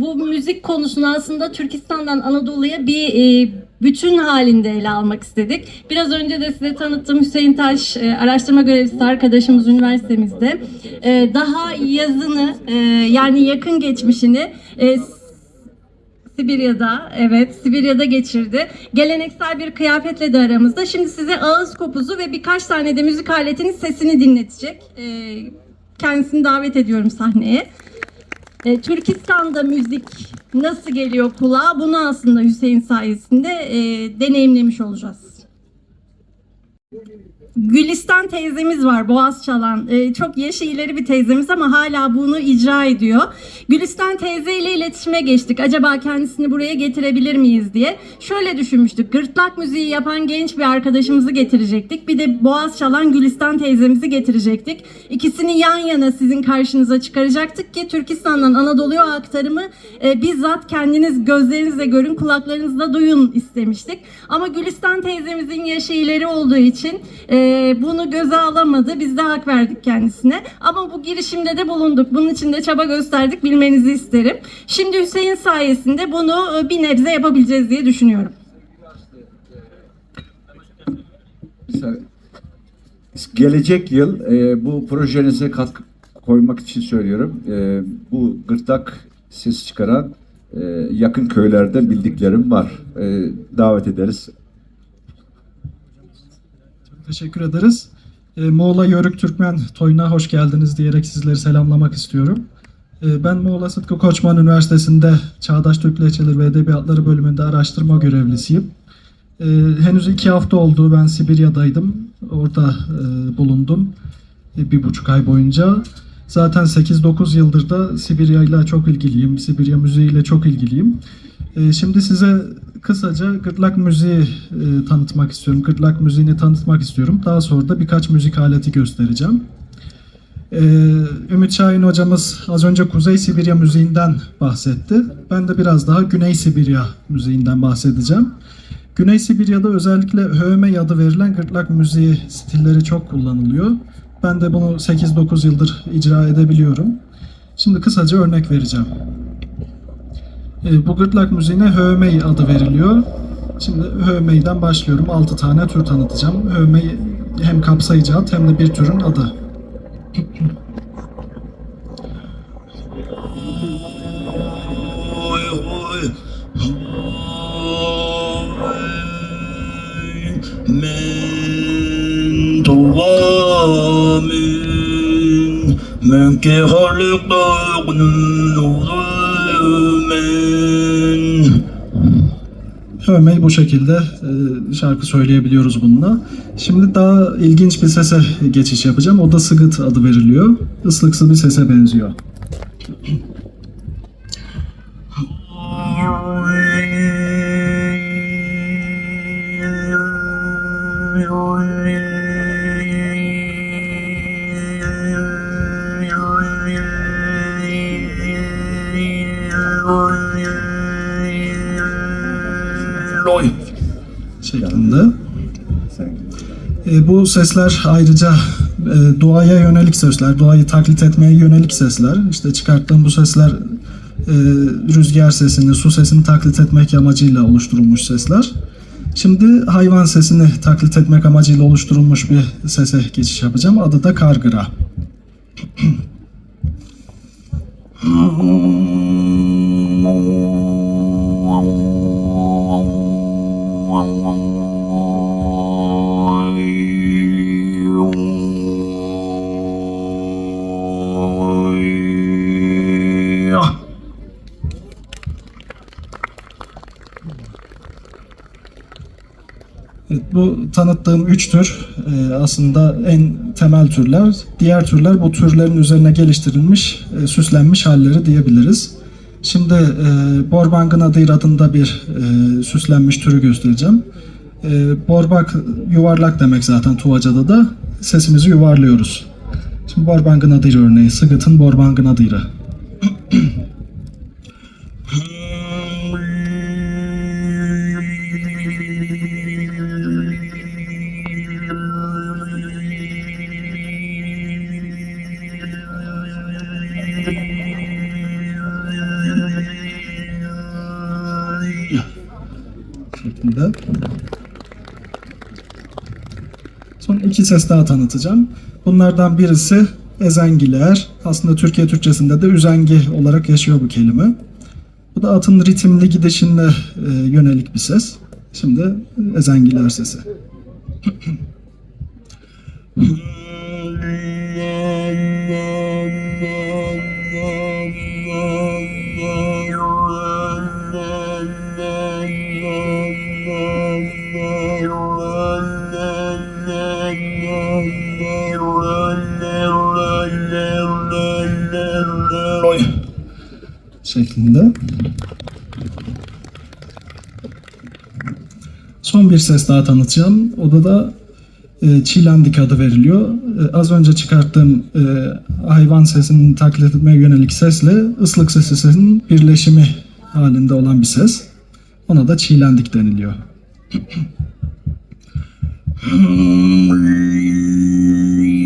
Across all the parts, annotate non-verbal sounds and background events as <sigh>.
bu müzik konusunu aslında Türkistan'dan Anadolu'ya bir e, bütün halinde ele almak istedik. Biraz önce de size tanıttığım Hüseyin Taş e, araştırma görevlisi arkadaşımız üniversitemizde e, daha yazını e, yani yakın geçmişini e, Sibirya'da, evet Sibirya'da geçirdi. Geleneksel bir kıyafetle de aramızda. Şimdi size ağız kopuzu ve birkaç tane de müzik aletinin sesini dinletecek. Ee, kendisini davet ediyorum sahneye. Ee, Türkistan'da müzik nasıl geliyor kulağa? Bunu aslında Hüseyin sayesinde e, deneyimlemiş olacağız. Gülistan teyzemiz var boğaz çalan. Ee, çok yaşı ileri bir teyzemiz ama hala bunu icra ediyor. Gülistan teyze ile iletişime geçtik. Acaba kendisini buraya getirebilir miyiz diye. Şöyle düşünmüştük. Gırtlak müziği yapan genç bir arkadaşımızı getirecektik. Bir de boğaz çalan Gülistan teyzemizi getirecektik. İkisini yan yana sizin karşınıza çıkaracaktık ki Türkistan'dan Anadolu'ya aktarımı e, bizzat kendiniz gözlerinizle görün, kulaklarınızla duyun istemiştik. Ama Gülistan teyzemizin yaşı ileri olduğu için e, bunu göze alamadı. Biz de hak verdik kendisine. Ama bu girişimde de bulunduk. Bunun için de çaba gösterdik. Bilmenizi isterim. Şimdi Hüseyin sayesinde bunu e, bir nebze yapabileceğiz diye düşünüyorum. Gelecek yıl e, bu projenize katkı koymak için söylüyorum. E, bu gırtlak ses çıkaran e, yakın köylerden bildiklerim var. E, davet ederiz. Teşekkür ederiz. E, Muğla Yörük Türkmen Toyuna hoş geldiniz diyerek sizleri selamlamak istiyorum. E, ben Muğla Sıtkı Koçman Üniversitesi'nde Çağdaş Türk Lehçeleri ve Edebiyatları bölümünde araştırma görevlisiyim. E, henüz iki hafta oldu ben Sibirya'daydım. Orada e, bulundum e, bir buçuk ay boyunca. Zaten 8-9 yıldır da Sibirya ile çok ilgiliyim. Sibirya müziğiyle çok ilgiliyim. E, şimdi size kısaca gırtlak müziği e, tanıtmak istiyorum. Gırtlak müziğini tanıtmak istiyorum. Daha sonra da birkaç müzik aleti göstereceğim. E, Ümit Şahin hocamız az önce Kuzey Sibirya müziğinden bahsetti. Ben de biraz daha Güney Sibirya müziğinden bahsedeceğim. Güney Sibirya'da özellikle höme adı verilen gırtlak müziği stilleri çok kullanılıyor. Ben de bunu 8-9 yıldır icra edebiliyorum. Şimdi kısaca örnek vereceğim. E, bu gırtlak müziğine Hövmey adı veriliyor. Şimdi Hövmey'den başlıyorum. 6 tane tür tanıtacağım. Hövmey hem kapsayıcı ad hem de bir türün adı. من طوام من كخلق من Hövmey bu şekilde e, şarkı söyleyebiliyoruz bununla. Şimdi daha ilginç bir sese geçiş yapacağım. O da sıgıt adı veriliyor. Islıksı bir sese benziyor. Loi. şeklinde. E, bu sesler ayrıca e, duaya yönelik sesler, duayı taklit etmeye yönelik sesler. İşte çıkarttığım bu sesler e, rüzgar sesini, su sesini taklit etmek amacıyla oluşturulmuş sesler. Şimdi hayvan sesini taklit etmek amacıyla oluşturulmuş bir sese geçiş yapacağım. Adı da kargıra. <clears throat> <clears throat> Bu tanıttığım üç tür e, aslında en temel türler. Diğer türler bu türlerin üzerine geliştirilmiş, e, süslenmiş halleri diyebiliriz. Şimdi e, Borbangın Adır adında bir e, süslenmiş türü göstereceğim. E, borbak yuvarlak demek zaten Tuvaca'da da. Sesimizi yuvarlıyoruz. Şimdi Borbangın Adır örneği. Sıgıt'ın Borbangın Adır'ı. <clears throat> iki ses daha tanıtacağım. Bunlardan birisi ezengiler. Aslında Türkiye Türkçesinde de üzengi olarak yaşıyor bu kelime. Bu da atın ritimli gidişine e, yönelik bir ses. Şimdi ezengiler sesi. <clears throat> <laughs> şeklinde. Son bir ses daha tanıtacağım. O da da e, çilendik adı veriliyor. E, az önce çıkarttığım e, hayvan sesini taklit etmeye yönelik sesle ıslık sesi sesinin birleşimi halinde olan bir ses. Ona da çilendik deniliyor. Loy. <laughs>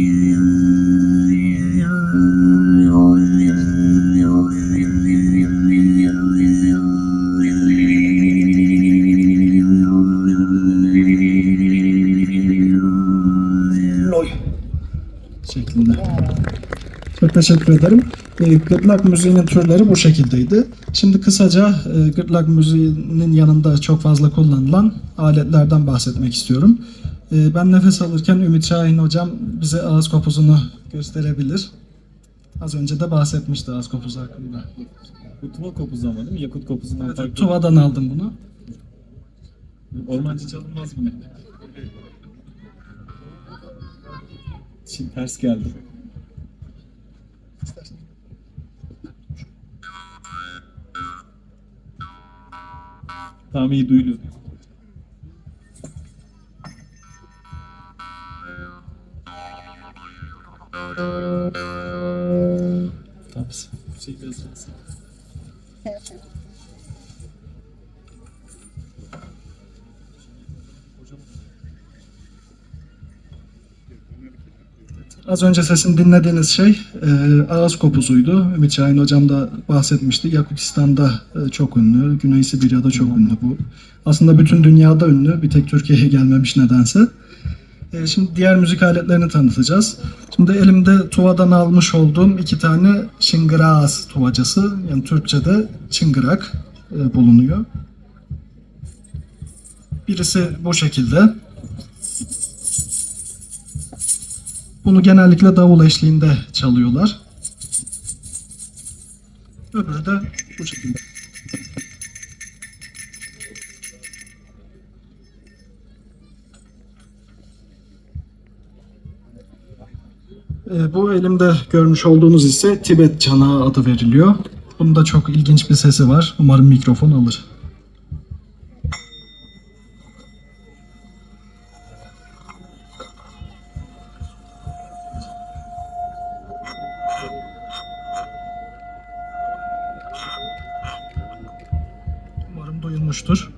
teşekkür ederim. E, gırtlak müziğinin türleri bu şekildeydi. Şimdi kısaca e, gırtlak müziğinin yanında çok fazla kullanılan aletlerden bahsetmek istiyorum. E, ben nefes alırken Ümit Şahin hocam bize ağız kopuzunu gösterebilir. Az önce de bahsetmişti ağız kopuzu hakkında. Bu tuva kopuzu ama değil mi? Yakut kopuzundan farklı. Tuva'dan aldım bunu. Ormancı çalınmaz mı? Şimdi ters geldi. Tamam iyi duydu. Tamam. Şey biraz rahatsız. Az önce sesini dinlediğiniz şey e, ağız kopuzuydu. Ümit Şahin hocam da bahsetmişti. Yakutistan'da e, çok ünlü, Güney Sibirya'da çok ünlü bu. Aslında bütün dünyada ünlü, bir tek Türkiye'ye gelmemiş nedense. E, şimdi diğer müzik aletlerini tanıtacağız. Şimdi elimde Tuva'dan almış olduğum iki tane şıngıraz tuvacası. Yani Türkçe'de çıngırak e, bulunuyor. Birisi bu şekilde. Bunu genellikle davul eşliğinde çalıyorlar. Öbürü de bu şekilde. Ee, Bu elimde görmüş olduğunuz ise Tibet çanağı adı veriliyor. Bunun da çok ilginç bir sesi var. Umarım mikrofon alır. Duyulmuştur.